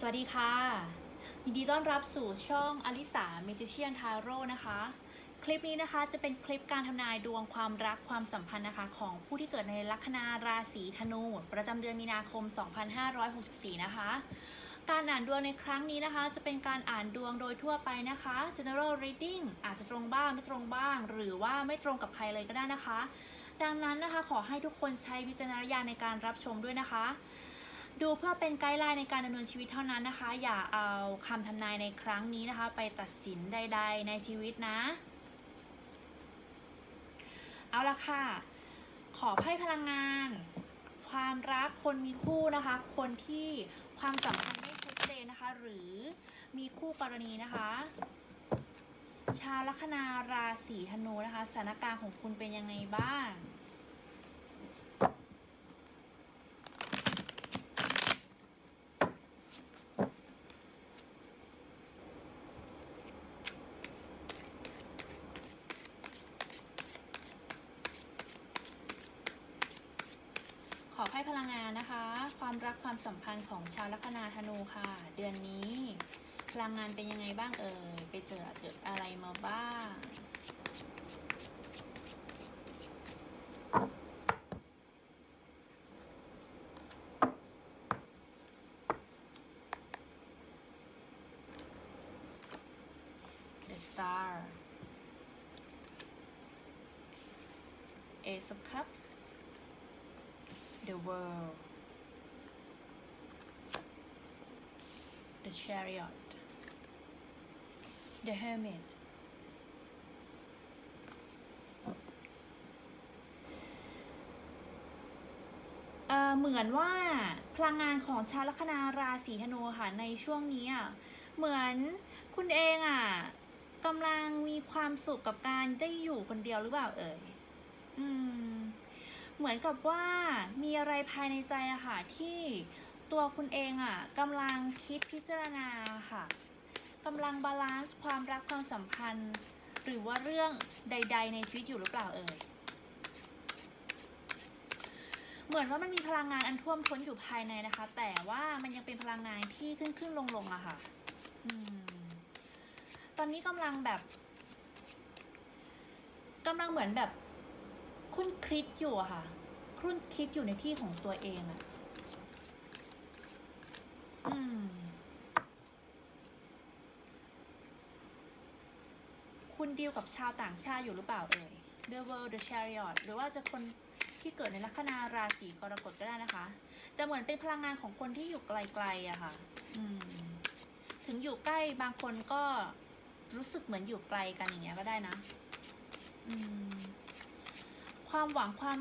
สวัสดีค่ะ ยินดีต้อนรับสู่ช่องอลิสาเมจิเชียนทาโร่นะคะ คลิปนี้นะคะจะเป็นคลิปการทำนายดวงความรักความสัมพันธ์นะคะ ของผู้ที่เกิดในลัคนาราศีธนู ประจำเดือนมีนาคม 2564 นะคะ การอ่านดวงในครั้งนี้นะคะ จะเป็นการอ่านดวงโดยทั่วไปนะคะ general reading อาจจะตรงบ้างไม่ตรงบ้าง หรือว่าไม่ตรงกับใครเลยก็ได้นะคะ ดังนั้นนะคะขอให้ทุกคนใช้วิจารณญาณในการรับชมด้วยนะคะ ดูเพื่อเป็นไกด์ไลน์ในการดำเนินชีวิตเท่านั้นนะคะ อย่าเอาคำทำนายในครั้งนี้นะคะ ไปตัดสินใด ๆ ในชีวิตนะ เอาละค่ะ ขอไพ่พลังงาน ความรักคนมีคู่นะคะ คนที่ความสัมพันธ์ไม่ชัดเจนนะคะ หรือมีคู่กรณีนะคะ ชาวลัคนาราศีธนูนะคะสถานการณ์ของคุณเป็นยังไงบ้าง พลังงานนะคะ ความรักความสัมพันธ์ของชาวลัคนาธนูค่ะ เดือนนี้พลังงานเป็นยังไงบ้างเอ่ยไปเจอเจออะไรมาบ้าง The Star Ace of Cups The World The Chariot The Hermit เอ่อเหมือนว่าพลังงานของชาวลัคนาราศีธนูค่ะในช่วงนี้อะเหมือนคุณเองอะกำลังมีความสุขกับการได้อยู่คนเดียวหรือเปล่าเอ่ย อืม เหมือนกับว่ามีอะไรภายในใจอะค่ะที่ตัวคุณเองอะกำลังคิดพิจารณาค่ะกำลังบาลานซ์ความรักความสัมพันธ์ หรือว่าเรื่องใด ๆ ในชีวิตอยู่หรือเปล่าเอ่ยเหมือนว่ามันมีพลังงานอันท่วมท้นอยู่ภายในนะคะ แต่ว่ามันยังเป็นพลังงานที่ขึ้นขึ้นลงลงอะค่ะอตอนนี้กำลังแบบกำลังเหมือนแบบ คุณคิดอยู่อะค่ะ คุณคิดอยู่ในที่ของตัวเองอะอืม คุณดีลกับชาวต่างชาติอยู่หรือเปล่าเอ่ย The World The Chariot หรือว่าจะคนที่เกิดในลัคนาราศีกรกฎก็ได้นะคะ แต่เหมือนเป็นพลังงานของคนที่อยู่ไกลๆอะค่ะ อืม ถึงอยู่ใกล้บางคนก็รู้สึกเหมือนอยู่ไกลกันอย่างเงี้ยก็ได้นะ อืม ความหวังความ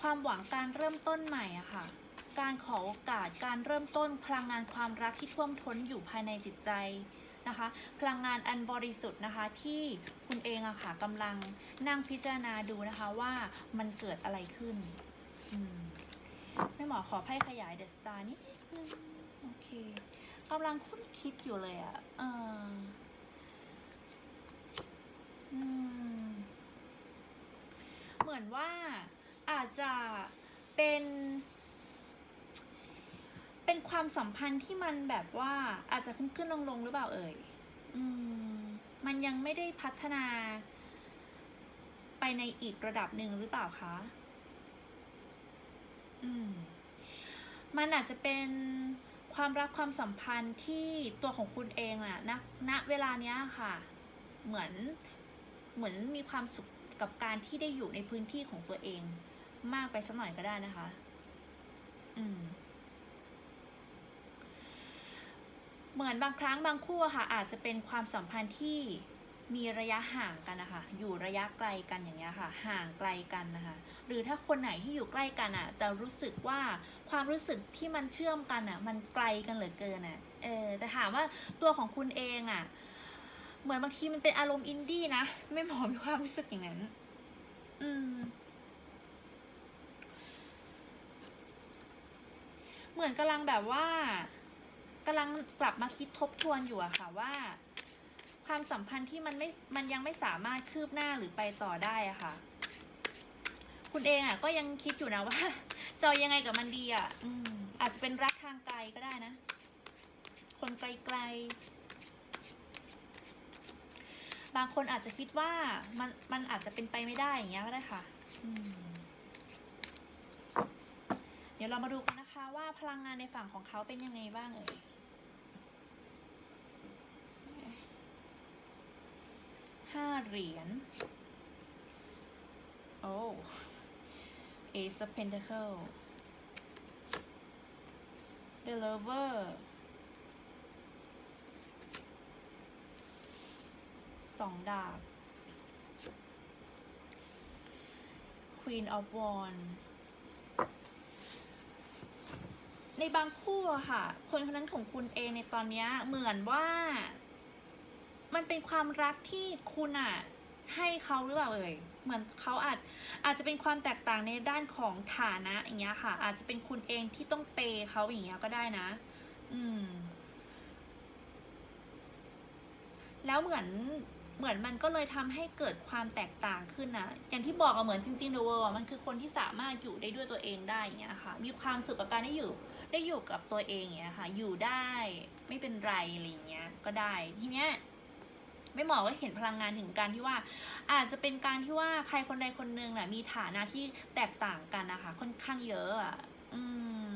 ความหวังการเริ่มต้นใหม่อะค่ะ การขอโอกาสการเริ่มต้นพลังงานความรักที่ท่วมท้นอยู่ภายในจิตใจนะคะ พลังงานอันบริสุทธิ์นะคะที่คุณเองอะค่ะกำลังนั่งพิจารณาดูนะคะว่ามันเกิดอะไรขึ้นมแม่หมอขอไพ่ขยายเดอะสตาร์นิดนึงโอเคกำลังคุ้นคิดอยู่เลยอะเอออืม เหมือนว่าอาจจะเป็น เป็นความสัมพันธ์ที่มันแบบว่าอาจจะขึ้นขึ้นลงลงหรือเปล่าเอ่ยอืมมันยังไม่ได้พัฒนา ไปในอีกระดับหนึ่งหรือเปล่าคะอืมมันอาจจะเป็นความรักความสัมพันธ์ที่ตัวของคุณเองอะนะณเวลาเนี้ยค่ะ เหมือนเหมือนมีความสุข กับการที่ได้อยู่ในพื้นที่ของตัวเอง มากไปสักหน่อยก็ได้นะคะ อืม เหมือนบางครั้งบางคู่ค่ะ อาจจะเป็นความสัมพันธ์ที่มีระยะห่างกันนะคะ อยู่ระยะไกลกันอย่างเงี้ยค่ะ ห่างไกลกันนะคะ หรือถ้าคนไหนที่อยู่ใกล้กันอะแต่รู้สึกว่าความรู้สึกที่มันเชื่อมกันอะมันไกลกันเหลือเกินอะเออ แต่ถามว่าตัวของคุณเองอะ เหมือนบางทีมันเป็นอารมณ์อินดี้นะ ไม่หมอมีความรู้สึกอย่างนั้น อืม เหมือนกำลังแบบว่ากำลังกลับมาคิดทบทวนอยู่อะค่ะว่า ความสัมพันธ์ที่มันไม่ มันยังไม่สามารถคืบหน้าหรือไปต่อได้อะค่ะ คุณเองอะก็ยังคิดอยู่นะว่าจะยังไงกับมันดีอะอืม อาจจะเป็นรักทางไกลก็ได้นะคคนไกลๆ บางคนอาจจะคิดว่ามันมันอาจจะเป็นไปไม่ได้อย่างเงี้ยก็ได้ค่ะเดี๋ยวเรามาดูกันนะคะ ว่าพลังงานในฝั่งของเขาเป็นยังไงบ้างเอ่ยห้าเหรียญ โอ้ Ace of Pentacle The Lover องดาบ Queen of Wands ในบางคู่อะค่ะ คนคนนั้นของคุณเองในตอนนี้เหมือนว่า มันเป็นความรักที่คุณอะให้เขาหรือเปล่าเอ่ยเหมือนเขาอาจอาจจะเป็นความแตกต่างในด้านของฐานะอย่างเงี้ยค่ะ อาจจะเป็นคุณเองที่ต้องเปเขาอย่างเงี้ยก็ได้นะ อืม แล้วเหมือน เหมือนมันก็เลยทำให้เกิดความแตกต่างขึ้นนะอย่างที่บอกอะเหมือนจริงๆ The World มันคือคนที่สามารถอยู่ได้ด้วยตัวเองได้อย่างเงี้ยค่ะ มีความสุขกับการได้อยู่ได้อยู่กับตัวเองอย่างเงี้ยค่ะ อยู่ได้ไม่เป็นไรอะไรเงี้ยก็ได้ทีเนี้ยไม่หมอว่าเห็นพลังงานถึงการที่ว่า อาจจะเป็นการที่ว่าใครคนใดคนหนึ่งน่ะมีฐานะที่แตกต่างกันนะคะค่อนข้างเยอะอะอืม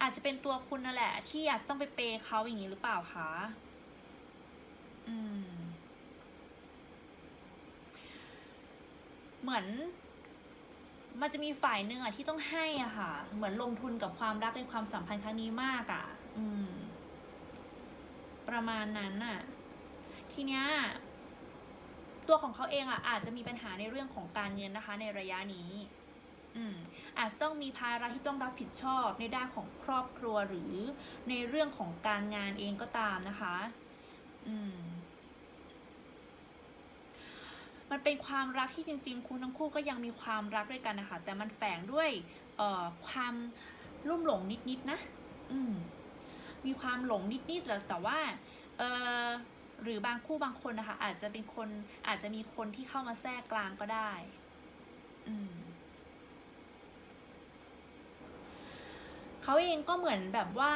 อาจจะเป็นตัวคุณนั่นแหละ ที่อาจจะต้องไปเปย์เขาอย่างนี้หรือเปล่าคะอืม เหมือน มันจะมีฝ่ายหนึ่งอะที่ต้องให้อะค่ะ เหมือนลงทุนกับความรักในความสัมพันธ์ครั้งนี้มากอะอืม ประมาณนั้นน่ะทีเนี้ยตัวของเขาเองอะอาจจะมีปัญหาในเรื่องของการเงินนะคะ ในระยะนี้ อืม อาจจะต้องมีภาระที่ต้องรับผิดชอบในด้านของครอบครัวหรือในเรื่องของการงานเองก็ตามนะคะ อืม มันเป็นความรักที่จริงๆคุณทั้งคู่ก็ยังมีความรักด้วยกันนะคะแต่มันแฝงด้วยเอ่อความลุ่มหลงนิดๆนะอืมมีความหลงนิดๆแต่แต่ว่าเออหรือบางคู่บางคนนะคะ อาจจะเป็นคนอาจจะมีคนที่เข้ามาแทรกกลางก็ได้ อืม เขาเองก็เหมือนแบบว่า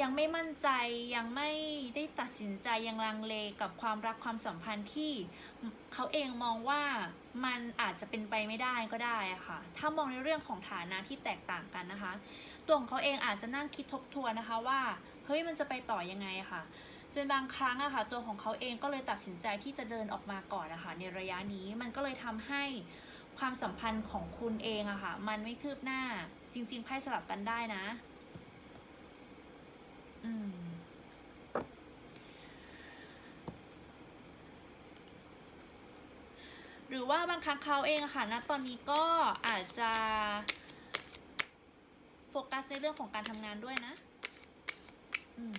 ยังไม่มั่นใจยังไม่ได้ตัดสินใจยังลังเลกับความรักความสัมพันธ์ที่เขาเองมองว่ามันอาจจะเป็นไปไม่ได้ก็ได้ะค่ะ ถ้ามองในเรื่องของฐานะที่แตกต่างกันนะคะ ตัวของเขาเองอาจจะนั่งคิดทบทวนนะคะว่าเฮ้ยมันจะไปต่อยังไงะค่ะจนบางครั้งอะค่ะตัวของเขาเองก็เลยตัดสินใจที่จะเดินออกมาก่อนนะคะในระยะนี้มันก็เลยทำให้ความสัมพันธ์ของคุณเองอะค่ะมันไม่คืบหน้า จริง ๆ ไพ่สลับกันได้นะ อืม หรือว่าบางครั้งเขาเองอะค่ะณตอนนี้ก็อาจจะ โฟกัสในเรื่องของการทำงานด้วยนะ อืม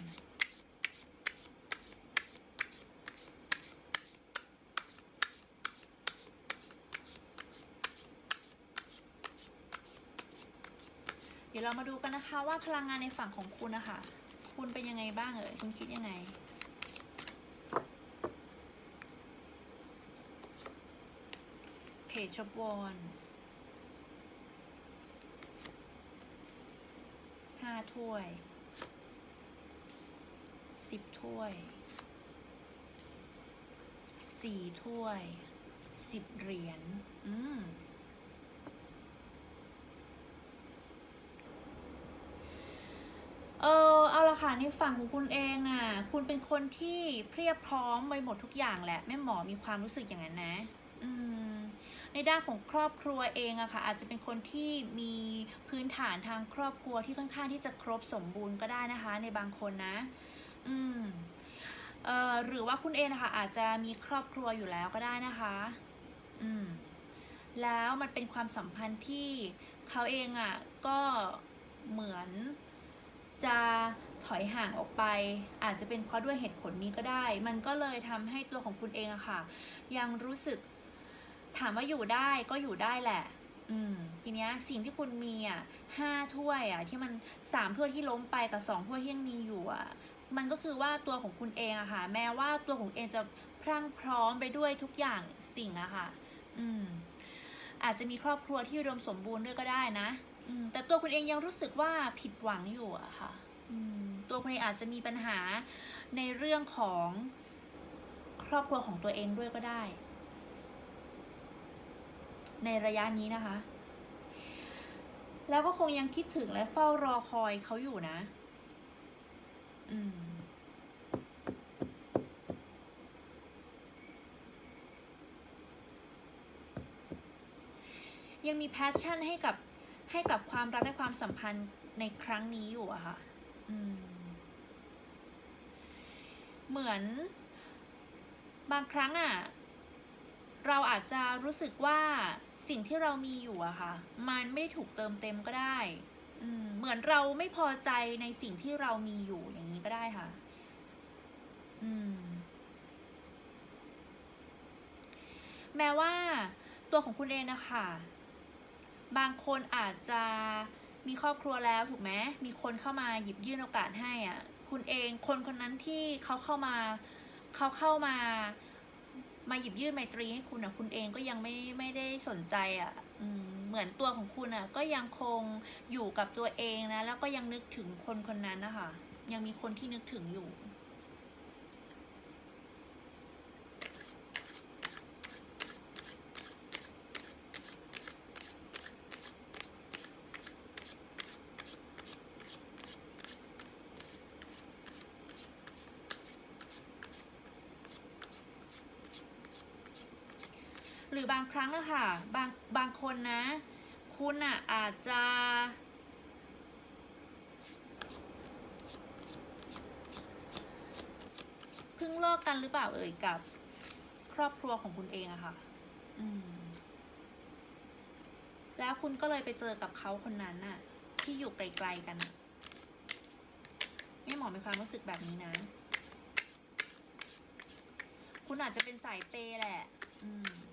เดี๋ยวเรามาดูกันนะคะว่าพลังงานในฝั่งของคุณนะคะ คุณเป็นยังไงบ้างเอ่ยคุณคิดยังไง Page of Wands ห้าถ้วยสิบถ้วยสี่ถ้วยสิบเหรียญ อืม เออเอาละค่ะ ในฝั่งของคุณเองอะ คุณเป็นคนที่เพียบพร้อมไปหมดทุกอย่างแหละแม่หมอมีความรู้สึกอย่างนั้นนะ อืมในด้านของครอบครัวเองอะค่ะอาจจะเป็นคนที่มีพื้นฐานทางครอบครัวที่ค่อนข้างที่จะครบสมบูรณ์ก็ได้นะคะ ในบางคนนะ อืมเอ่อหรือว่าคุณเองนะคะอาจจะมีครอบครัวอยู่แล้วก็ได้นะคะ อืมแล้วมันเป็นความสัมพันธ์ที่เขาเองอะก็เหมือนจะ ถอยห่างออกไป อาจจะเป็นเพราะด้วยเหตุผลนี้ก็ได้ มันก็เลยทำให้ตัวของคุณเองอะค่ะ ยังรู้สึกถามว่าอยู่ได้ก็อยู่ได้แหละ อืมทีเนี้ยสิ่งที่คุณมีอะห้าถ้วยอะที่มันสามถ้วยที่ล้มไปกับสองถ้วยที่ยังมีอยู่อะมันก็คือว่าตัวของคุณเองอะค่ะ แม้ว่าตัวของเองจะพรั่งพร้อมไปด้วยทุกอย่างสิ่งอะค่ะ อืม อาจจะมีครอบครัวที่อุดมสมบูรณ์ด้วยก็ได้นะ อืม แต่ตัวคุณเองยังรู้สึกว่าผิดหวังอยู่อะค่ะ อืม ตัวคุณเองอาจจะมีปัญหาในเรื่องของครอบครัวของตัวเองด้วยก็ได้ ในระยะนี้นะคะ แล้วก็คงยังคิดถึงและเฝ้ารอคอยเขาอยู่นะ อืมยังมีแพชชั่นให้กับให้กับความรักและความสัมพันธ์ในครั้งนี้อยู่อะค่ะ อืม เหมือน บางครั้งอะเราอาจจะรู้สึกว่าสิ่งที่เรามีอยู่อะค่ะ มันไม่ถูกเติมเต็มก็ได้เหมือนเราไม่พอใจในสิ่งที่เรามีอยู่อย่างนี้ก็ได้ค่ะ อืม แม้ว่าตัวของคุณเองนะคะ บางคนอาจจะมีครอบครัวแล้วถูกไหมมีคนเข้ามาหยิบยื่นโอกาสให้อะ คุณเอง คนคนนั้นที่เขาเข้ามาเขาเข้ามามาหยิบยื่นไมตรีให้คุณอะคุณเองก็ยังไม่ไม่ได้สนใจอะเหมือนตัวของคุณอะ ก็ยังคงอยู่กับตัวเองนะ แล้วก็ยังนึกถึงคนคนนั้นนะคะยังมีคนที่นึกถึงอยู่างครั้งอะค่ะ บางบางคนนะ คุณอะอาจจะ เพิ่งเลิกกันหรือเปล่าเอ่ยกับ ครอบครัวของคุณเองอะค่ะ อืม แล้วคุณก็เลยไปเจอกับเขาคนนั้นน่ะ ที่อยู่ไกลๆกันไม่หมอมีความรู้สึกแบบนี้นะ คุณอาจจะเป็นสายเปย์แหละ อืม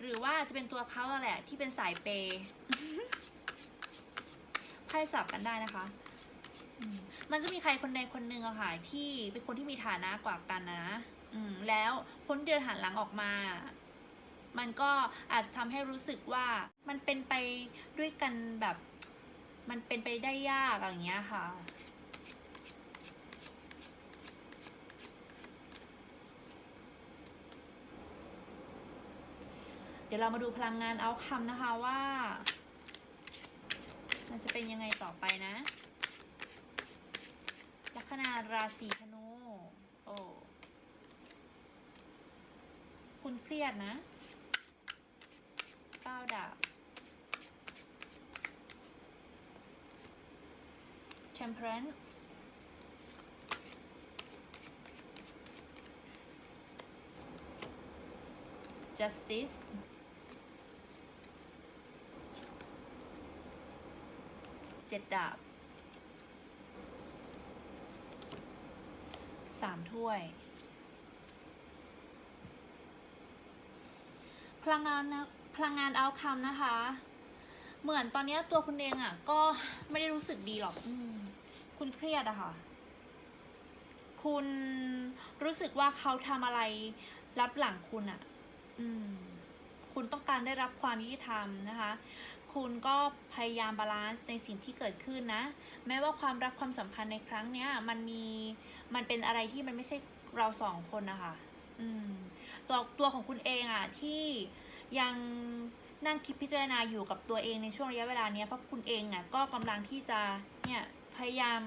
หรือว่าจะเป็นตัวเขาอะแหละที่เป็นสายเปย์ไพ่สับกันได้นะคะอืมมันจะมีใครคนใดคนหนึ่งอะค่ะ ที่เป็นคนที่มีฐานะกว่ากันนะ อืม แล้วพ้นเดือนหันหลังออกมา มันก็อาจจะทำให้รู้สึกว่ามันเป็นไปด้วยกันแบบ มันเป็นไปได้ยากอย่างเงี้ยค่ะ เดี๋ยวเรามาดูพลังงานเอาคำนะคะว่า มันจะเป็นยังไงต่อไปนะ ลัคนาราศีธนู โอ้คุณเครียดนะเก้าดาบ temperance justice เจ็ดดาบสามถ้วย พลังงานนะพลังงานเอาคำนะคะ เหมือนตอนเนี้ยตัวคุณเองอะ่ะ ก็ไม่ได้รู้สึกดีหรอกอมคุณเครียดอะค่ะ คุณรู้สึกว่าเขาทำอะไรรับหลังคุณอะ่ะ อืม คุณต้องการได้รับความยุติธรรมนะคะ คุณก็พยายามบาลานซ์ในสิ่งที่เกิดขึ้นนะ แม้ว่าความรักความสัมพันธ์ในครั้งเนี้ยมันมีมันเป็นอะไรที่มันไม่ใช่เราสองคนนะคะอืมตัวตัวของคุณเองอะที่ยังนั่งคิดพิจารณาอยู่กับตัวเองในช่วงระยะเวลาเนี้ยเพราะคุณเองอะก็กำลังที่จะเนี่ยพยายาม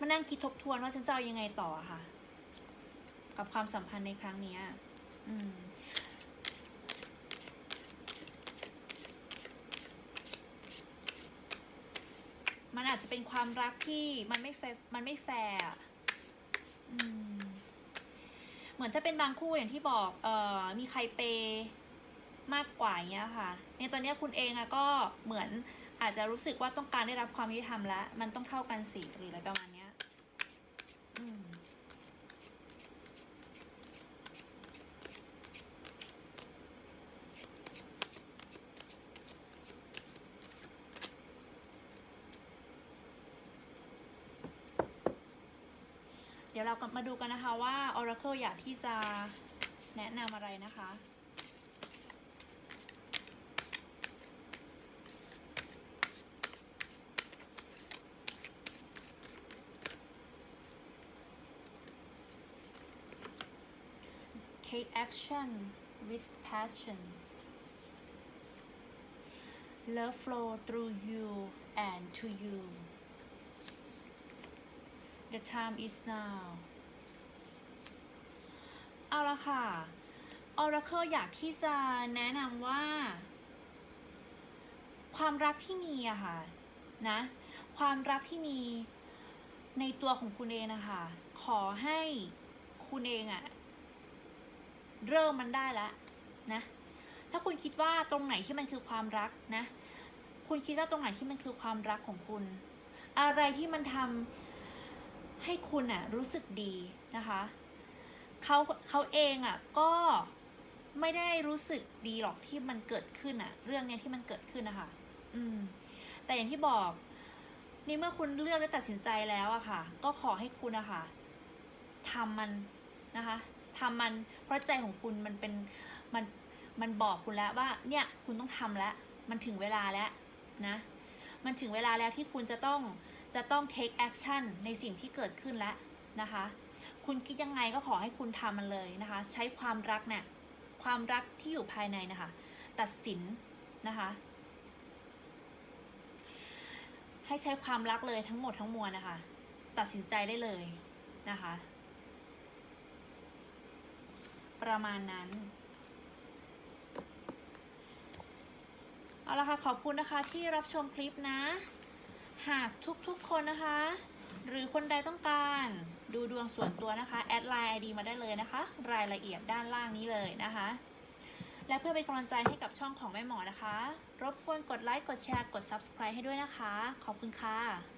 มานั่งคิดทบทวนว่าฉันจะเอายังไงต่ออะค่ะ กับความสัมพันธ์ในครั้งเนี้ยอืม มันอาจจะเป็นความรักที่มันไม่แฟร์มันไม่แฟร์เหมือนถ้าเป็นบางคู่อย่างที่บอก เอ่อ มีใครเปย์มากกว่าอย่างเงี้ยค่ะ ในตอนนี้คุณเองอะก็เหมือนอาจจะรู้สึกว่าต้องการได้รับความยุติธรรมแล้ว มันต้องเข้ากันสีหรืออะไรประมาณเนี้ย อืม เรากลัมาดูกันนะคะว่า Oracle อยากที่จะแนะนำอะไรนะคะ Take action with passion Love flow through you and to you the time is now เอาละค่ะ Oracle อยากที่จะแนะนำว่า ความรักที่มีอะค่ะนะ ความรักที่มีในตัวของคุณเองนะคะ ขอให้คุณเองอะเริ่มมันได้แล้วนะ ถ้าคุณคิดว่าตรงไหนที่มันคือความรักนะ คุณคิดว่าตรงไหนที่มันคือความรักของคุณ อะไรที่มันทำ ให้คุณอะรู้สึกดีนะคะเขาเขาเองอะก็ไม่ได้รู้สึกดีหรอกที่มันเกิดขึ้นอะเรื่องเนี้ยที่มันเกิดขึ้นนะคะอืม แต่อย่างที่บอก นี่เมื่อคุณเลือกและตัดสินใจแล้วอะค่ะ ก็ขอให้คุณอะค่ะทำมันนะคะทำมันเพราะใจของคุณมันเป็นมันมันบอกคุณแล้วว่า เนี่ยคุณต้องทำแล้ว มันถึงเวลาแล้วนะ มันถึงเวลาแล้วที่คุณจะต้อง จะต้อง take action ในสิ่งที่เกิดขึ้นแล้วนะคะ คุณคิดยังไงก็ขอให้คุณทำมันเลยนะคะ ใช้ความรักเนี่ยความรักที่อยู่ภายในนะคะ ตัดสินนะคะ ให้ใช้ความรักเลยทั้งหมดทั้งมวลนะคะ ตัดสินใจได้เลยนะคะ ประมาณนั้นเอาละค่ะ ขอบคุณนะคะที่รับชมคลิปนะ หากทุกๆคนนะคะ หรือคนใดต้องการดูดวงส่วนตัวนะคะ แอดไลน์ ID มาได้เลยนะคะ รายละเอียดด้านล่างนี้เลยนะคะ และเพื่อเป็นกำลังใจให้กับช่องของแม่หมอนะคะ รบกวนกดไลค์ กดแชร์ กด Subscribe ให้ด้วยนะคะ ขอบคุณค่ะ